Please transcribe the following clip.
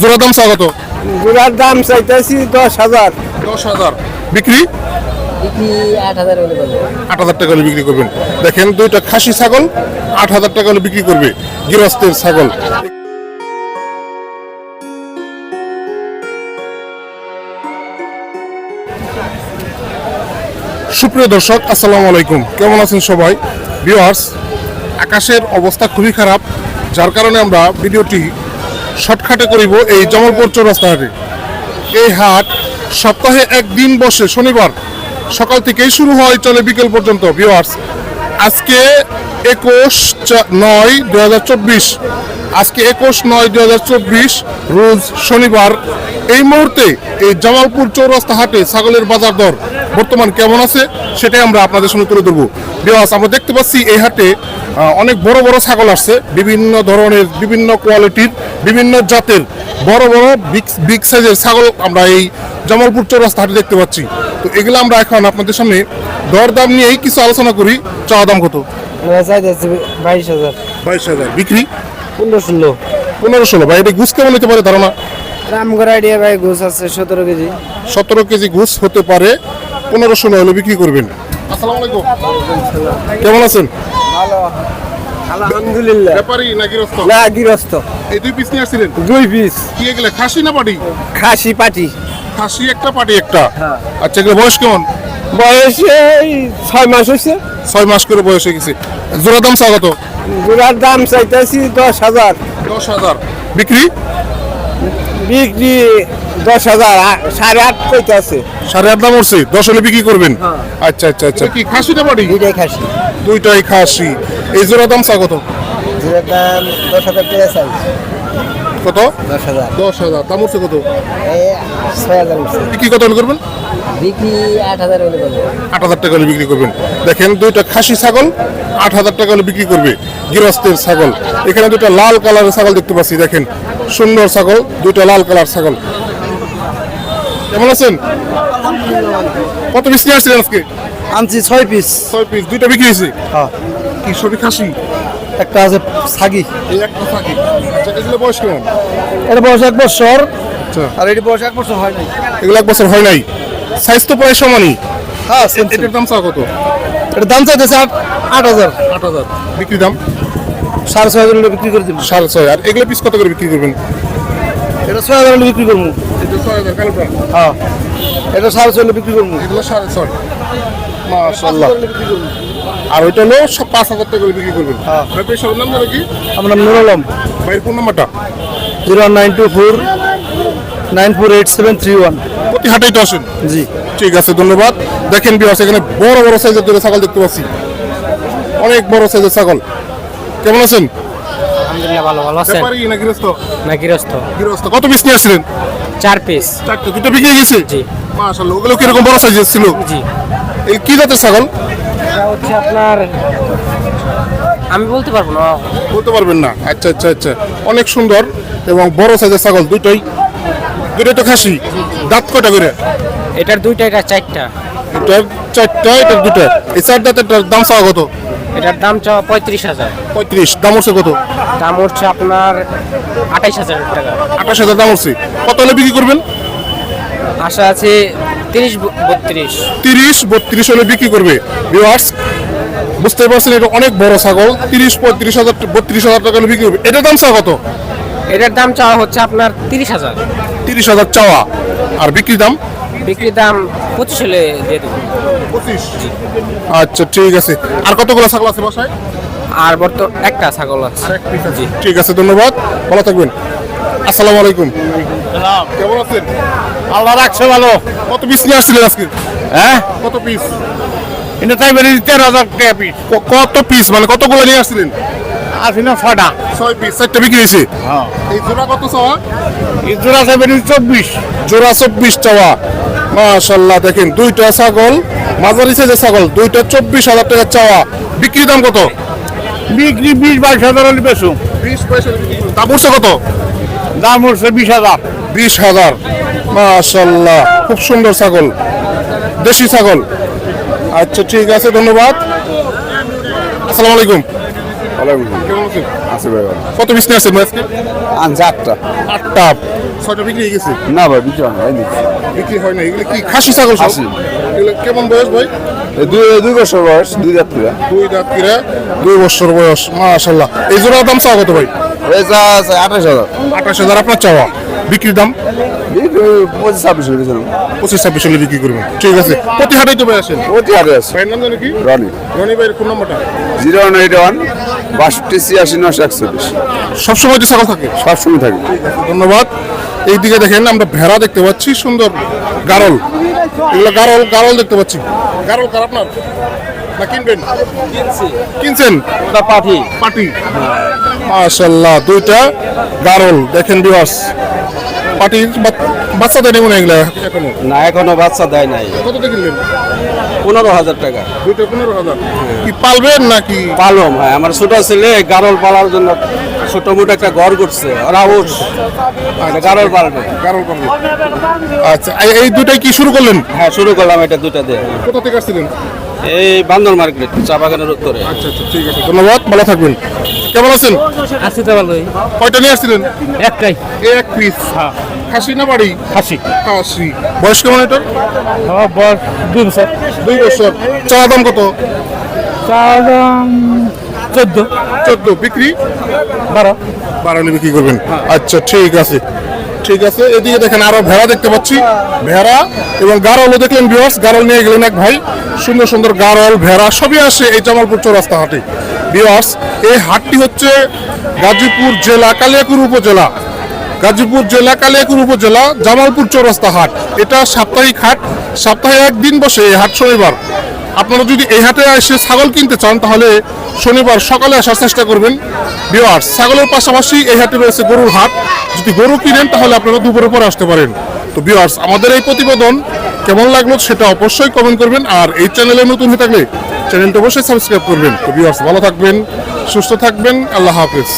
জোড়া দাম স্বাগত গুড়ার দাম চাইতেছি দশ হাজার। দশ হাজার। বিক্রি? বিক্রি আট হাজার টাকা বিক্রি করবেন। দেখেন দুইটা খাসি ছাগল আট হাজার টাকা হলে বিক্রি করবে গৃহস্থের ছাগল। সুপ্রিয় দর্শক আসসালামু আলাইকুম। কেমন আছেন সবাই? ভিউয়ার্স আকাশের অবস্থা খুবই খারাপ। যার কারণে আমরা ভিডিওটি শর্টকাটে করিব এই জমলপুর চৌরাস্তা হাটে এই হাট সপ্তাহে একদিন বসে, শনিবার সকাল থেকেই শুরু হয়, চলে বিকেল পর্যন্ত ভিউয়ার্স আজকে একুশ নয় দু আজকে একুশ নয় দু রোজ শনিবার। এই মুহূর্তে এই জামালপুর চৌরাস্তা হাটে ছাগলের বাজার দর বর্তমান কেমন আছে সেটাই আমরা আপনাদের সঙ্গে তুলে ধরবো। বিকজ আমরা দেখতে পাচ্ছি এই হাটে অনেক বড় বড় ছাগল আসছে বিভিন্ন ধরনের বিভিন্ন কোয়ালিটির বিভিন্ন জাতের বড় বড় বিগ বিগ সাইজের ছাগল আমরা এই জামালপুর চৌরাস্তা হাটে দেখতে পাচ্ছি। তো এগুলো আমরা এখন আপনাদের সামনে দরদাম নিয়েই কিছু আলোচনা করি চাওয়া দাম কত? বাইশ হাজার। বাইশ হাজার বিক্রি? পনেরো ষোলো। পনেরো ষোলো ভাই এটা ঘুষ কেমন হতে পারে ধারণা? রামগড় আইডিয়া ভাই ঘুষ আছে সতেরো কেজি। সতেরো কেজি ঘুষ হতে পারে পনেরো ষোলো হলে বিক্রি করবেন। আসসালামু আলাইকুম। কেমন আছেন? ভালো। আলহামদুলিল্লাহ। ব্যাপারী না গৃহস্থ? না গৃহস্থ। এই দুই পিস নিয়ে আসছিলেন? দুই পিস কি এগুলো খাসি না পাটি? খাসি পাটি। খাসি একটা পাটি একটা। আচ্ছা এগুলো বয়স কেমন? বয়স এই ছয় মাস হয়েছে ছয় মাস করে বয়স হয়ে গেছে। জোড়া দাম স্বাগত গুড়ার দাম চাইতেছি দশ হাজার। দশ হাজার। বিক্রি? বিক্রি দশ হাজার সাড়ে আট কইতে আছে। সাড়ে আট দাম উঠছে দশ হলে বিক্রি করবেন? আচ্ছা আচ্ছা আচ্ছা। কি খাসি না পাটি দুইটাই খাসি। দুইটাই খাসি। এই জোড়া দাম স্বাগত গুড়ার দাম দশ হাজার টাকা চাই। কত? দশ হাজার। দশ হাজার। দাম উঠছে কত? ছয় হাজার উঠছে। বিক্রি কত হলে করবেন? বিক্রি আট হাজার হলে আট হাজার টাকা হলে বিক্রি করবেন। দেখেন দুইটা খাসি ছাগল আট হাজার টাকা হলে বিক্রি করবে। গৃহস্থের ছাগল। এখানে দুইটা লাল কালারের ছাগল দেখতে পাচ্ছি দেখেন। সুন্দর ছাগল দুইটা লাল কালার ছাগল। কেমন আছেন? কত পিস নিয়ে আসছিলেন আজকে? আনছি ছয় পিস। ছয় পিস দুইটা বিক্রি হয়েছে? হ্যাঁ। কি সবই খাসি? একটা আছে ছাগি। এই একটা থাকি আচ্ছা এগুলো বয়স কেমন? এটা বয়স এক বছর। আচ্ছা। আর এটি বয়স এক বছর হয় নাই। এগুলো এক বছর হয় নাই। সাইজ তো প্রায় সমানই। হ্যাঁ এটার দাম চা কত? এটা দাম চাইতেছে আট আট হাজার। আট হাজার। বিক্রি দাম? সাড়ে ছয় হাজার বিক্রি করে দিব। সাড়ে ছয় আর এগুলো পিস কত করে বিক্রি করবেন? এটা ছয় হাজার বিক্রি করব। এটা ছয় হাজার কালোটা হ্যাঁ। এটা সাড়ে ছয় বিক্রি করব। এগুলো সাড়ে ছয়। মাশাল্লাহ আর ওইটা হলো সব পাঁচ হাজার টাকা করে বিক্রি করবেন। হ্যাঁ। পেশার নাম কি? আমরা নুর আলম। ভাইয়ের ফোন নাম্বারটা zero nine two four nine four eight seven three one. প্রতি হাটেই তো আসেন? জি। ঠিক আছে ধন্যবাদ। দেখেন বিহার এখানে বড় বড় সাইজের দুটো ছাগল দেখতে পাচ্ছি। অনেক বড় সাইজের ছাগল। কেমন আছেন? আলহামদুলিল্লাহ ভালো ভালো আছেন? ব্যাপারী না গৃহস্থ? না গৃহস্থ। গৃহস্থ। কত পিস নিয়ে আসছিলেন? চার পিস। চারটে দুটো বিক্রি গেছে? জি। মাশাল্লাহ ওগুলো কীরকম বড় সাইজের ছিল? জি। এই কি জাতের ছাগল? এটা হচ্ছে আপনার আমি বলতে পারব না। বলতে পারবেন না। আচ্ছা আচ্ছা আচ্ছা। অনেক সুন্দর এবং বড় সাইজের ছাগল দুটোই? দুটোই তো খাসি? দাঁত কটা করে? এটার দুইটা এটা চারটা। এটার চারটা এটার দুটা। এই চার দাঁতের দাম চাওয়া কত? এটার দাম চাওয়া পঁয়ত্রিশ হাজার। পঁয়ত্রিশ দাম হচ্ছে কত? দাম হচ্ছে আপনার আঠাইশ হাজার টাকা। আঠাশ হাজার দাম হচ্ছে কত হলে বিক্রি করবেন? আশা আছে তিরিশ বত্রিশ। তিরিশ বত্রিশ হলে বিক্রি করবে। ভিউয়ার্স বুঝতে পারছেন এটা অনেক বড় ছাগল। তিরিশ পঁয়ত্রিশ হাজার বত্রিশ হাজার টাকা হলে বিক্রি করবে। এটার দাম চাওয়া কত? এটার দাম চাওয়া হচ্ছে আপনার তিরিশ হাজার। তিরিশ হাজার চাওয়া। আর বিক্রি দাম? বিক্রির দাম পঁচিশ হলে দিয়ে দেবো। আচ্ছা ঠিক আছে। আর কতগুলো ছাগল আছে বাসায়? আর বর্ত একটা ছাগল আছে। ঠিক আছে ধন্যবাদ। ভালো থাকবেন। আসসালামু আলাইকুম। কেমন আছেন? আল্লাহ রাখছে ভালো। কত পিস নিয়ে আসছিলেন আজকে? হ্যাঁ? কত পিস? এটা তাই বেরিয়ে তেরো হাজার টাকা পিস। কত পিস? মানে কতগুলো নিয়ে আসছিলেন? না ছটা ছয় পিস চারটা বিক্রি হয়েছে? হ্যাঁ। এই জোড়া কত চাওয়া? আছে বেরিয়ে চব্বিশ। জোড়া চব্বিশ চাওয়া। মাশাল্লাহ দেখেন দুইটা ছাগল মাঝারি সাইজের ছাগল দুইটা চব্বিশ হাজার টাকা চাওয়া। বিক্রি দাম কত? বিক্রি বিশ বাইশ হাজার হলে বেশু বিশ পয়সা দাম উঠছে কত? দাম উঠছে বিশ হাজার। বিশ হাজার। মাশাল্লাহ খুব সুন্দর ছাগল। দেশি ছাগল। আচ্ছা ঠিক আছে ধন্যবাদ। আসসালামু আলাইকুম। আছে কত পিস নিয়ে আসছেন আজকে? আটটা। আটটা। ছয়টা বিক্রি হয়ে গেছে? না ভাই বিক্রি হয় না বিক্রি হয় না এগুলো কি খাসি ছাগল খাসি। এগুলো কেমন বয়স ভাই? দুই দুই বছর বয়স দুই দুই দাঁত কিরা দুই বছর বয়স মাশাল্লাহ এই জোড়ার দাম চাওয়া কত ভাই? এই আঠাশ হাজার। আঠাশ হাজার আপনার চাওয়া। বিক্রির দাম? পঁচিশ ছাব্বিশ পঁচিশ ছাব্বিশ হলে বিক্রি করবেন ঠিক আছে। প্রতি হাটেই তো ভাই আসেন? প্রতি হারে আছে ভাইয়ের নাম জানো কি? রনি। রনি ভাইয়ের কোন নাম্বারটা? জিরো ওয়ান এইট ওয়ান বাষট্টি ছিয়াশি নশো একচল্লিশ। সবসময় তো ছাগল থাকে? সবসময় থাকে। ধন্যবাদ। এইদিকে দেখেন আমরা ভেড়া দেখতে পাচ্ছি সুন্দর গারল। এগুলো গারল গারল দেখতে পাচ্ছি। গারল কার আপনার? না কিনবেন? কিনছেন? পাটি। মাশাল্লাহ দুইটা গারল। দেখেন বিবাস বাচ্চা দেয় মনে এগুলা এখনও? না এখনও বাচ্চা দেয় নাই। কত কিনলেন? পনেরো হাজার টাকা। দুইটা পনেরো হাজার। কি পালবেন নাকি? পালম হ্যাঁ আমার ছোট ছেলে গারল পালার জন্য ছোট মোটো একটা ঘর করছে ওর গারল পালবে গারল পালবেন আচ্ছা এই- এই দুটাই কি শুরু করলেন? হ্যাঁ শুরু করলাম এটা দুটা দিয়ে। কোথা থেকে আসছিলেন? এই বান্দর মার্কেট চা বাগানের উত্তরে। আচ্ছা আচ্ছা ঠিক আছে ধন্যবাদ ভালো থাকবেন। কেমন আছেন? আসি তো ভালোই। কয়টা নিয়ে আসছিলেন? একটাই। এক পিস। খাসি না বাড়ি? খাসি। খাসি। বয়স কেমন এটার? আমার বয়স দুই বছর। দুই বছর। চা দাম কত? চার দাম চোদ্দ। চোদ্দ বিক্রি? বারো। বাড়ালে বিক্রি করবেন। আচ্ছা ঠিক আছে। ঠিক আছে এদিকে দেখেন আরও ভেড়া দেখতে পাচ্ছি। ভেড়া এবং গারলও দেখলেন বিয়ার্স গারল নিয়ে গেলেন এক ভাই। সুন্দর সুন্দর গারল ভেড়া সবই আসে এই জামালপুর চৌরাস্তা হাটে। বিয়ার্স এই হাটটি হচ্ছে গাজীপুর জেলা কালিয়াকুর উপজেলা। গাজীপুর জেলা কালিয়াকুর উপজেলা জামালপুর চৌরাস্তা হাট। এটা সাপ্তাহিক হাট। সপ্তাহে একদিন বসে এই হাট শনিবার। আপনারা যদি এই হাটে এসে ছাগল কিনতে চান তাহলে শনিবার সকালে আসার চেষ্টা করবেন। বিওয়ার ছাগলের পাশাপাশি এই হাটে রয়েছে গরুর হাট। যদি গরু কিনেন, তাহলে আপনারা দুপুরের পরে আসতে পারেন। তো বিওয়ার্স আমাদের এই প্রতিবেদন কেমন লাগল সেটা অবশ্যই কমেন্ট করবেন, আর এই চ্যানেলে নতুন হয়ে থাকলে চ্যানেলটা অবশ্যই সাবস্ক্রাইব করবেন। তো বিওয়ার্স ভালো থাকবেন, সুস্থ থাকবেন, আল্লাহ হাফেজ।